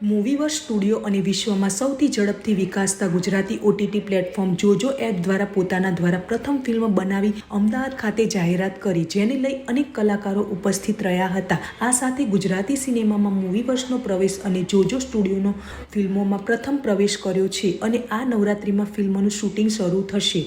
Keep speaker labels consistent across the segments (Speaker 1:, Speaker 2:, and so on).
Speaker 1: મૂવીવર્સ studio અને વિશ્વમાં સૌથી ઝડપથી વિકાસતા Gujarati OTT platform Jojo app દ્વારા પોતાના દ્વારા પ્રથમ ફિલ્મ બનાવી અમદાવાદ ખાતે જાહેરાત કરી, જેને લઈ અનેક કલાકારો ઉપસ્થિત રહ્યા હતા. આ સાથે ગુજરાતી સિનેમામાં મૂવીવર્સનો પ્રવેશ અને જોજો સ્ટુડિયોનો ફિલ્મોમાં પ્રથમ પ્રવેશ કર્યો છે અને આ નવરાત્રિમાં ફિલ્મનું શૂટિંગ શરૂ થશે.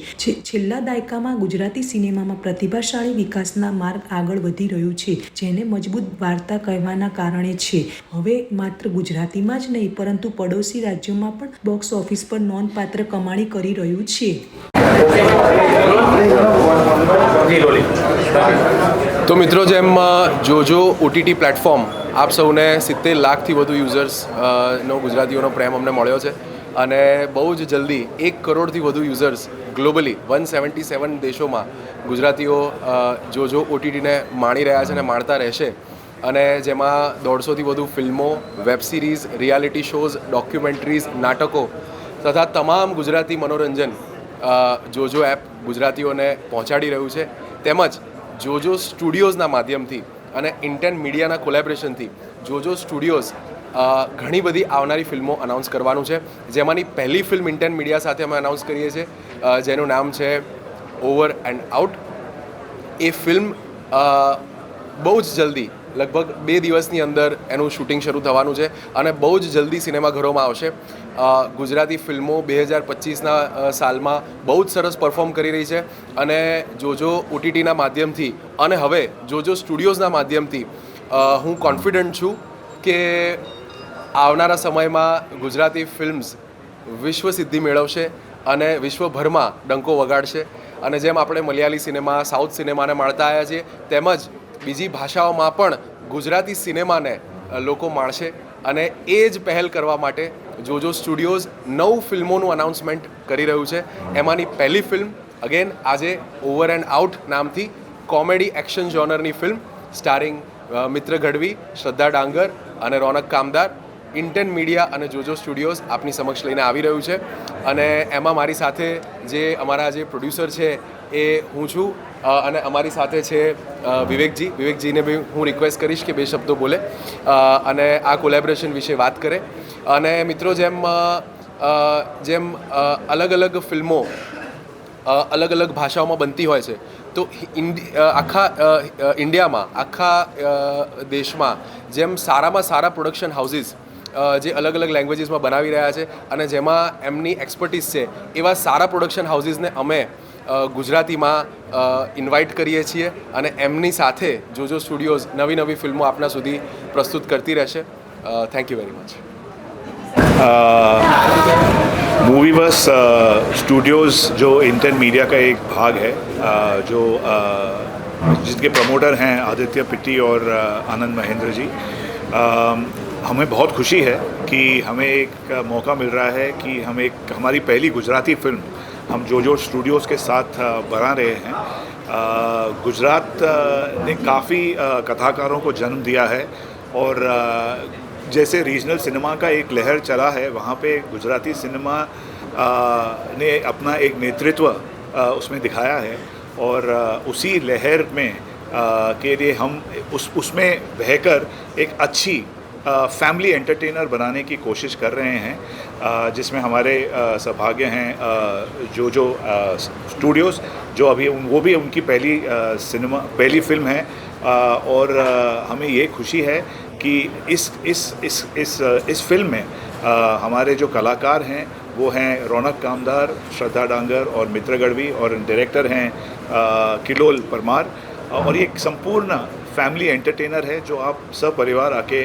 Speaker 1: છેલ્લા દાયકામાં ગુજરાતી સિનેમામાં પ્રતિભાશાળી વિકાસના માર્ગ આગળ વધી રહ્યું છે, જેને મજબૂત વાર્તા કહેવાના કારણે છે. હવે માત્ર ગુજરાતીમાં જ નહીં, પરંતુ પડોશી રાજ્યોમાં પણ બોક્સ ઓફિસ પર નોંધપાત્ર કમાણી કરી રહ્યું છે.
Speaker 2: તો મિત્રો જેમ જોજો ઓટીટી પ્લેટફોર્મ આપ સૌને સિત્તેર લાખથી વધુ યુઝર્સ નો ગુજરાતીઓનો પ્રેમ અમને મળ્યો છે. અને બહુ જ જલ્દી એક કરોડથી વધુ users globally one seventy seven દેશોમાં ગુજરાતીઓ જોજો ઓટીટીને માણી રહ્યા છે અને માણતા રહેશે. અને જેમાં દોઢસોથી વધુ ફિલ્મો web series reality shows documentaries નાટકો તથા તમામ ગુજરાતી મનોરંજન જોજો એપ ગુજરાતીઓને પહોંચાડી રહ્યું છે. તેમજ જોજો સ્ટુડિયોઝના માધ્યમથી અને ઇન્ટેન મીડિયાના કોલેબરેશનથી જોજો સ્ટુડિયોઝ ઘણી બધી આવનારી ફિલ્મો અનાઉન્સ કરવાનું છે. જેમાંની પહેલી ફિલ્મ ઇન્ટેન મીડિયા સાથે અમે અનાઉન્સ કરીએ છીએ જેનું નામ છે ઓવર એન્ડ આઉટ એ ફિલ્મ બહુ જ જલ્દી લગભગ બે દિવસની અંદર એનું શૂટિંગ શરૂ થવાનું છે અને બહુ જ જલ્દી સિનેમાઘરોમાં આવશે. ગુજરાતી ફિલ્મો બે હજાર પચીસના સાલમાં બહુ જ સરસ પરફોર્મ કરી રહી છે અને જોજો ઓટીટીના માધ્યમથી અને હવે જોજો સ્ટુડિયોઝના માધ્યમથી હું કોન્ફિડન્ટ છું કે આવનારા સમયમાં ગુજરાતી ફિલ્મ્સ વિશ્વ સિદ્ધિ મેળવશે અને વિશ્વભરમાં ડંકો વગાડશે. અને જેમ આપણે મલયાલી સિનેમા, સાઉથ સિનેમાને માણતા આવ્યા છીએ તેમજ બીજી ભાષાઓમાં પણ ગુજરાતી સિનેમાને લોકો માણશે અને એ જ પહેલ કરવા માટે જોજો સ્ટુડિયોઝ નવ ફિલ્મોનું અનાઉન્સમેન્ટ કરી રહ્યું છે. એમાંની પહેલી ફિલ્મ અગેન આજે ઓવર એન્ડ આઉટ નામથી કોમેડી એક્શન જોનરની ફિલ્મ સ્ટારિંગ મિત્ર ગઢવી, શ્રદ્ધા ડાંગર અને રોનક કામદાર, ઇન્ટેન મીડિયા અને જોજો સ્ટુડિયોઝ આપની સમક્ષ લઈને આવી રહ્યું છે. અને એમાં મારી સાથે જે અમારા જે પ્રોડ્યુસર છે એ હું છું. અને અમારી સાથે છે વિવેકજી. વિવેકજીને બી હું રિક્વેસ્ટ કરીશ કે બે શબ્દો બોલે. અને આ કોલેબોરેશન વિશે વાત કરે. અને મિત્રો જેમ જેમ અલગ અલગ ફિલ્મો અલગ અલગ ભાષાઓમાં બનતી હોય છે, તો આખા ઇન્ડિયામાં, આખા દેશમાં જેમ સારામાં સારા પ્રોડક્શન હાઉસીસ જે અલગ અલગ લેંગ્વેજીસમાં બનાવી રહ્યા છે અને જેમાં એમની એક્સપર્ટીસ છે, એવા સારા પ્રોડક્શન હાઉસીસને અમે ગુજરાતીમાં ઇન્વાઇટ કરીએ છીએ અને એમની સાથે જોજો સ્ટુડિયોઝ નવી નવી ફિલ્મો આપના સુધી પ્રસ્તુત કરતી રહેશે thank you very much
Speaker 3: Movieverse studios जो इंटन मीडिया का एक भाग है अ, जो अ, जिसके प्रमोटर हैं आदित्य पिट्टी और अ, आनंद महेंद्र जी अ, हमें बहुत खुशी है कि हमें एक मौका मिल रहा है कि हम एक हमारी पहली गुजराती फिल्म हम जो जो स्टूडियोज़ के साथ बना रहे हैं गुजरात ने काफ़ी कथाकारों को जन्म दिया है और जैसे रीजनल सिनेमा का एक लहर चला है, वहाँ पे गुजराती सिनेमा ने अपना एक नेतृत्व उसमें दिखाया है और उसी लहर में के लिए हम उस, उसमें बहकर एक अच्छी फैमिली एंटरटेनर बनाने की कोशिश कर रहे हैं जिसमें हमारे सौभाग्य हैं जो जो स्टूडियोज़ जो अभी वो भी उनकी पहली सिनेमा पहली फ़िल्म है और हमें ये खुशी है कि इस इस इस इस इस फ़िल्म में हमारे जो कलाकार हैं, वो हैं रौनक कामदार, श्रद्धा डांगर और मित्र गढ़वी और डायरेक्टर हैं किलोल परमार, और ये एक संपूर्ण फैमिली एंटरटेनर है जो आप सब परिवार आके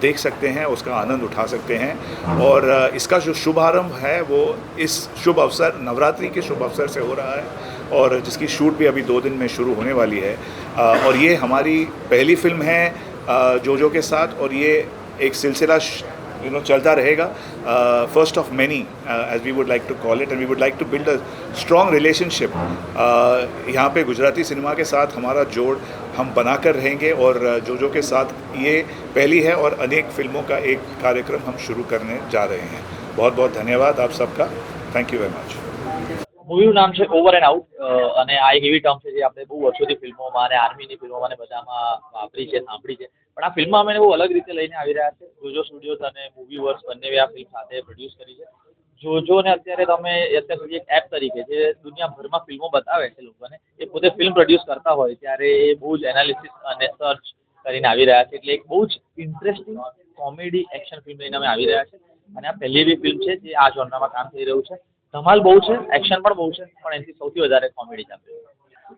Speaker 3: देख सकते हैं, उसका आनंद उठा सकते हैं। और इसका जो शुभारंभ है वो इस शुभ अवसर, नवरात्रि के शुभ अवसर से हो रहा है और जिसकी शूट भी अभी दो दिन में शुरू होने वाली है। और ये हमारी पहली फ़िल्म है जोजो के साथ और ये एक सिलसिला यू नो चलता रहेगा first of many as we would like to call it and we would like to build a strong relationship यहाँ पे गुजराती सिनेमा के साथ हमारा जोड़ हम बनाकर रहेंगे और जो जो के साथ ये पहली है और अनेक फिल्मों का एक कार्यक्रम हम शुरू करने जा रहे हैं बहुत बहुत धन्यवाद आप सबका थैंक यू वेरी मच
Speaker 4: મૂવીનું નામ છે ઓવર એન્ડ આઉટ અને આ એક એવી ટર્મ છે જે આપણે બહુ વર્ષોથી ફિલ્મોમાં અને આર્મીની ફિલ્મોમાં ને બધામાં વાપરી છે સાંભળી છે પણ આ ફિલ્મમાં અમે બહુ અલગ રીતે લઈને આવી રહ્યા છે. જોજો સ્ટુડિયોઝ અને મૂવી વર્સ બંને આ ફિલ્મ સાથે પ્રોડ્યુસ કરી છે. જોજો ને અત્યારે તમે અત્યાર સુધી એક એપ તરીકે જે દુનિયાભરમાં ફિલ્મો બતાવે છે લોકોને, એ પોતે ફિલ્મ પ્રોડ્યુસ કરતા હોય ત્યારે એ બહુ જ એનાલિસિસ અને સર્ચ કરીને આવી રહ્યા છે. એટલે એક બહુ જ ઇન્ટરેસ્ટિંગ કોમેડી એક્શન ફિલ્મ લઈને અમે આવી રહ્યા છે. અને આ પહેલી એવી ફિલ્મ છે જે આ જોનરામાં કામ થઈ રહ્યું છે. ધમાલ બહુ છે એક્શન પણ બહુ છે, પણ એનાથી સૌથી વધારે કોમેડી ચાલી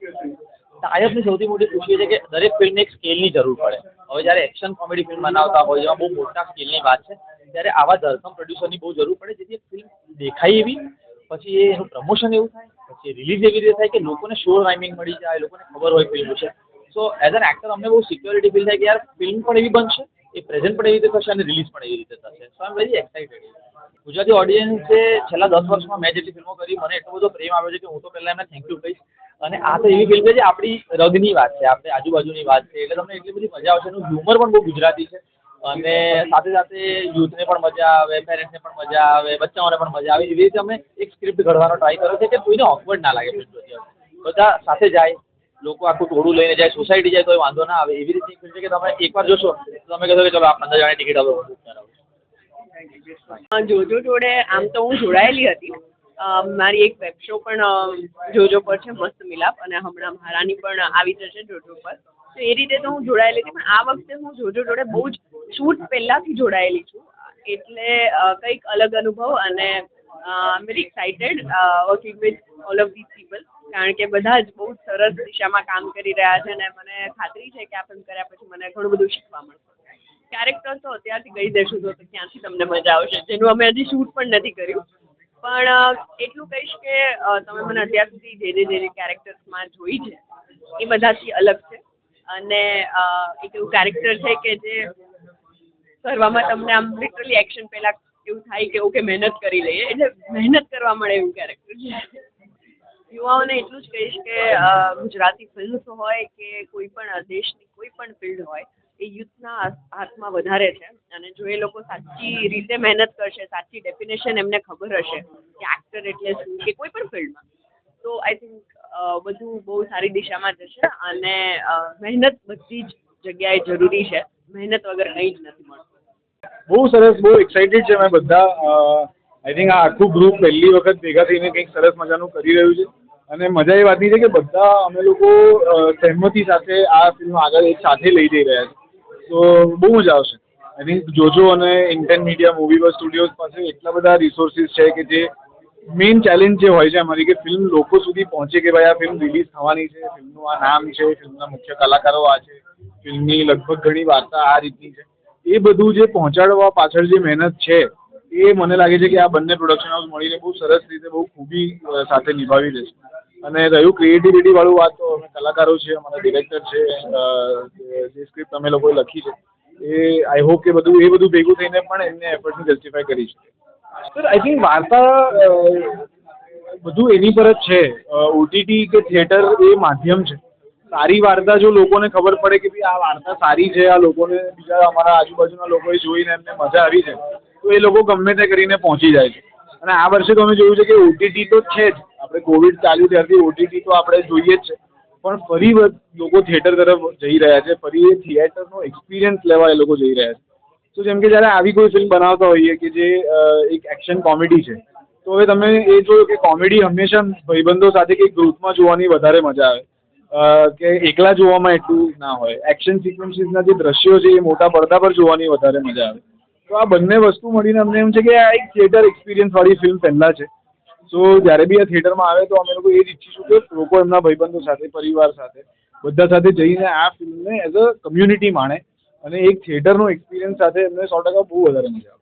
Speaker 4: છે. તાયબની સૌથી મોટી એ છે કે દરેક ફિલ્મને એક સ્કેલની જરૂર પડે. હવે જ્યારે એક્શન કોમેડી ફિલ્મ બનાવતા હોય, જેમાં બહુ મોટા સ્કેલની વાત છે, ત્યારે આવા ધરખમ પ્રોડ્યુસરની બહુ જરૂર પડે, જેથી ફિલ્મ દેખાય એવી, પછી એનું પ્રમોશન એવું થાય, પછી રિલીઝ એવી રીતે થાય કે લોકોને શોર ટાઈમિંગ મળી જાય, લોકોને ખબર હોય ફિલ્મ છે સો એઝ એન એક્ટર અમને બહુ સિક્યોરિટી ફીલ થાય કે યાર ફિલ્મ પણ એવી બનશે, એ પ્રેઝન્ટ પણ એવી રીતે થશે અને રિલીઝ પણ એવી રીતે થશે. So I am very excited Gujarati ઓડિયન્સે છેલ્લા દસ વર્ષમાં મેં જેટલી ફિલ્મો કરી, મને એટલો બધો પ્રેમ આવ્યો છે કે હું તો પહેલાં એમને થેન્ક યુ કહીશ. અને આ તો એવી ફિલ્મ છે જે આપણી રગની વાત છે, આપણે આજુબાજુની વાત છે. એટલે તમને એટલી બધી મજા આવશે. એનું હ્યુમર પણ બહુ ગુજરાતી છે. અને સાથે સાથે યુથને પણ મજા આવે, પેરેન્ટ્સને પણ મજા આવે, બચ્ચાઓને પણ મજા આવે. એવી રીતે અમે એક સ્ક્રિપ્ટ ઘડવાનો ટ્રાય કર્યો છે કે કોઈને ઓકવર્ડ ના લાગે ફિલ્મ બધા સાથે જાય, લોકો આખું ટોળું લઈને જાય સોસાયટી જાય તો વાંધો ના આવે. એવી રીતની ફિલ્મ છે કે તમે એકવાર જોશો, તો તમે કહેશો કે ચલો, આ પંદર જણાની ટિકિટ હવે book કરાવું
Speaker 5: જોજો જોડે. આમ તો હું જોડાયેલી હતી. મારી એક વેબ શો પણ જોજો પર છે, મસ્ત મિલાપ, અને હમણાં મહારાની પણ આવી જશે જોજો પર. તો એ રીતે તો હું જોડાયેલી હતી, પણ આ વખતે હું જોજો જોડે બહુ જ શૂટ પહેલાંથી જોડાયેલી છું. એટલે કંઈક અલગ અનુભવ અને I very excited working with all of this people કારણ કે બધા જ બહુ સરસ દિશામાં કામ કરી રહ્યા છે અને મને ખાતરી છે કે આ ફિલ્મ કર્યા પછી મને ઘણું બધું શીખવા મળશે. કેરેક્ટર તો અત્યારથી કહી દેશું તો ક્યાંથી તમને મજા આવશે, જેનું અમે હજી શૂટ પણ નથી કર્યું. પણ એટલું કહીશ કે તમે મને અત્યાર સુધી જે જે જે જે કેરેક્ટર્સમાં જોઈ છે, એ બધાથી અલગ છે. અને એક એવું કેરેક્ટર છે કે જે કરવામાં તમને આમ લિટરલી એક્શન પહેલાં એવું થાય કે ઓકે મહેનત કરી લઈએ. એટલે મહેનત કરવા મળે એવું કેરેક્ટર છે. યુવાઓને એટલું જ કહીશ કે ગુજરાતી ફિલ્મ્સ હોય કે કોઈ પણ દેશની કોઈ પણ ફિલ્ડ હોય એ યુથના હાથમાં વધારે છે. અને જો એ લોકો સાચી રીતે મહેનત કરશે, સાચી ડેફિનેશન એમને ખબર હશે કે એક્ટર એટલે શું, કે કોઈ પણ ફિલ્ડમાં, તો આઈ થિંક બધું બહુ સારી દિશામાં જશે અને મહેનત બધી જ જગ્યાએ જરૂરી છે. મહેનત વગર કંઈ જ નથી મળતું.
Speaker 6: બહુ સરસ, બહુ એક્સાઇટેડ છે અમે બધા આઈ થિંક આ આખું ગ્રુપ પહેલી વખત ભેગા થઈને કંઈક સરસ મજાનું કરી રહ્યું છે. અને મજા એ વાતની છે કે બધા અમે લોકો સહેમતી સાથે આ ફિલ્મ આગળ એક સાથે લઈ જઈ રહ્યા છે. તો બહુ મજા આવશે. આઈ થિંક જોજો અને ઇન્ટેન મીડિયા મૂવી બસ સ્ટુડિયોઝ પાસે એટલા બધા રિસોર્સિસ છે કે જે મેઇન ચેલેન્જ જે હોય છે અમારી, કે ફિલ્મ લોકો સુધી પહોંચે કે ભાઈ આ ફિલ્મ રિલીઝ થવાની છે ફિલ્મનું આ નામ છે ફિલ્મના મુખ્ય કલાકારો આ છે ફિલ્મની લગભગ ઘણી વાર્તા આ રીતની છે. એ બધું જે પહોંચાડવા પાછળ જે મહેનત છે, એ મને લાગે છે કે આ બંને પ્રોડક્શન હાઉસ મળીને બહુ સરસ રીતે બહુ ખૂબી સાથે નિભાવી દેશે. અને રહ્યું ક્રિએટિવિટી વાળું વાત તો અમે કલાકારો છે, અમારા ડિરેક્ટર છે જે સ્ક્રિપ્ટ અમે લોકોએ લખી છે, એ આઈ હોપ કે બધું, એ બધું ભેગું થઈને પણ એમને એફર્ટને જસ્ટિફાય કરી શકે. સર આઈ થિંક વાર્તા બધું એની પર જ છે. ઓટીટી કે થિયેટર એ માધ્યમ છે. સારી વાર્તા જો લોકોને ખબર પડે કે ભાઈ આ વાર્તા સારી છે, આ લોકોને બીજા અમારા આજુબાજુના લોકોએ જોઈને એમને મજા આવી છે, તો એ લોકો ગમે તે કરીને પહોંચી જાય છે. અને આ વર્ષે તો અમે જોયું છે કે ઓટીટી તો છે જ. કોવિડ ચાલ્યું ત્યારથી ઓટીટી તો આપણે જોઈએ જ છે. પણ ફરી લોકો થિયેટર તરફ જઈ રહ્યા છે. ફરી એ થિયેટરનો એક્સપિરિયન્સ લેવા એ લોકો જઈ રહ્યા છે. તો જેમ કે જ્યારે આવી કોઈ ફિલ્મ બનાવતા હોઈએ કે જે એક એક્શન કોમેડી છે, તો હવે તમે એ જોયું કે કોમેડી હંમેશા ભાઈબંધો સાથે કે ગ્રુપમાં જોવાની વધારે મજા આવે. કે એકલા જોવામાં એટલું ના હોય. એક્શન સિક્વન્સીસના જે દ્રશ્યો છે એ મોટા પડદા પર જોવાની વધારે મજા આવે. તો આ બંને વસ્તુ મળીને અમને એમ છે કે આ એક થિયેટર એક્સપિરિયન્સવાળી ફિલ્મ પહેલાં છે. સો જ્યારે બી આ થિયેટરમાં આવે તો અમે લોકો એ જ ઈચ્છીશું કે લોકો એમના ભાઈબંધો સાથે, પરિવાર સાથે, બધા સાથે જઈને આ ફિલ્મને એઝ અ કમ્યુનિટી માણે અને એક થિયેટરનો એક્સપિરિયન્સ સાથે એમને સો ટકા બહુ વધારે મજા આવે.